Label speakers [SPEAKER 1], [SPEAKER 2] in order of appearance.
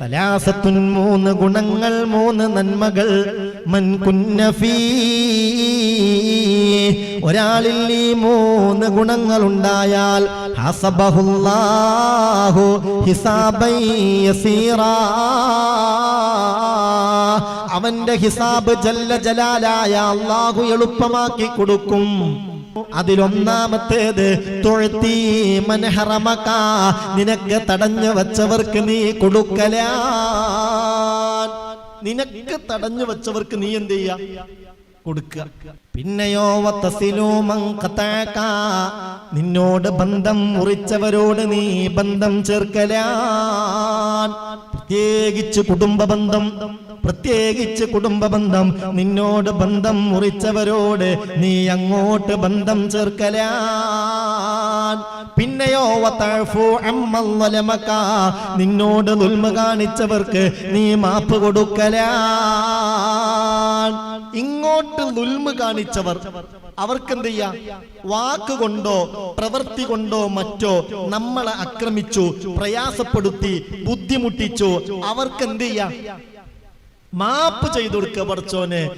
[SPEAKER 1] സലാസത്തുൻ മൂന്ന് ഗുണങ്ങൾ മൂന്ന് നന്മകൾ. ഒരാളിൽ ഈ മൂന്ന് ഗുണങ്ങൾ ഉണ്ടായാൽ ഹസബഹുല്ലാഹു ഹിസാബൈ യസീറാ. അവന്റെ ഹിസാബ് ജല്ല ജലാലായ അള്ളാഹു എളുപ്പമാക്കി കൊടുക്കും. അതിലൊന്നാമത്തേത് തൊഴുത്തി മനഹറമക്ക. നിനക്ക് തടഞ്ഞു വച്ചവർക്ക് നീ കൊടുക്കല നിനക്ക് തടഞ്ഞു വച്ചവർക്ക് നീ എന്ത് ചെയ്യ? കൊടുക്കുക. പിന്നെയോ. നിന്നോട് ബന്ധം മുറിച്ചവരോട് നീ ബന്ധം ചേർക്കലാൻ. പ്രത്യേകിച്ച് കുടുംബ ബന്ധം പ്രത്യേകിച്ച് കുടുംബ ബന്ധം നിന്നോട് ബന്ധം മുറിച്ചവരോട് നീ അങ്ങോട്ട് ബന്ധം ചേർക്കലാൻ. പിന്നെയോ നിന്നോട് ദുൽമ കാണിച്ചവർക്ക് നീ മാപ്പ് കൊടുക്കലാൻ. ഇങ്ങോട്ട് ദുൽമ കാണിച്ചവർ അവർക്ക് എന്ത് വാക്ക് കൊണ്ടോ പ്രവൃത്തി കൊണ്ടോ മറ്റോ നമ്മളെ ആക്രമിച്ചു പ്രയാസപ്പെടുത്തി ബുദ്ധിമുട്ടിച്ചു അവർക്ക് എന്ത് ചെയ്യാ? മാപ്പ് ചെയ്തു കൊടുക്കുക പഠിച്ചോന്.